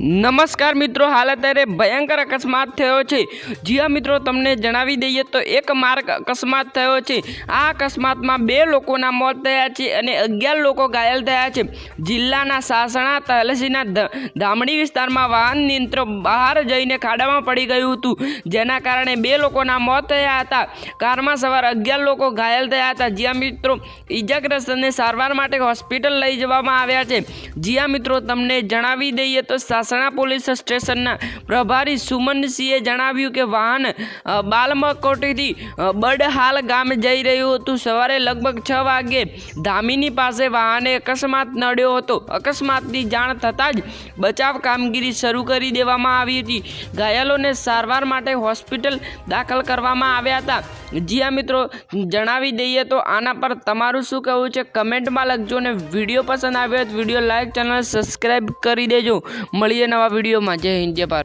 નમસ્કાર મિત્રો, હાલ અત્યારે ભયંકર અકસ્માત થયો છે. જી હા મિત્રો, તમને જણાવી દઈએ તો એક માર્ગ અકસ્માત થયો છે. આ અકસ્માતમાં બે લોકોના મોત થયા છે અને અગિયાર લોકો ઘાયલ થયા છે. જિલ્લાના સાસણા તહલસીના ધામડી વિસ્તારમાં વાહન નિયંત્ર બહાર જઈને ખાડામાં પડી ગયું હતું. જેના કારણે બે લોકોના મોત થયા હતા. કારમાં સવાર અગિયાર લોકો ઘાયલ થયા હતા. જ્યાં મિત્રો, ઈજાગ્રસ્તને સારવાર માટે હોસ્પિટલ લઈ જવામાં આવ્યા છે. જ્યાં મિત્રો, તમને જણાવી દઈએ તો સાસણા પોલીસ સ્ટેશનના પ્રભારી સુમનસિંહે જણાવ્યું કે વાહન બાલમકોટીથી બડહાલ ગામે જઈ રહ્યું હતું. સવારે લગભગ છ વાગે ધામીની પાસે વાહને અકસ્માત નડ્યો હતો. અકસ્માતની જાણ થતાં જ બચાવ કામગીરી શરૂ કરી દેવામાં આવી હતી. ઘાયલોને સારવાર માટે હોસ્પિટલ દાખલ કરવામાં આવ્યા હતા. જ્યાં મિત્રો, જણાવી દઈએ તો આના પર તમારું શું કહેવું છે? કમેન્ટમાં લખજો ને વીડિયો પસંદ આવ્યો તો વીડિયો લાઈક, ચેનલ સબસ્ક્રાઈબ કરી દેજો. મળીએ નવા વિડીયોમાં. જય હિન્દ, જય ભારત.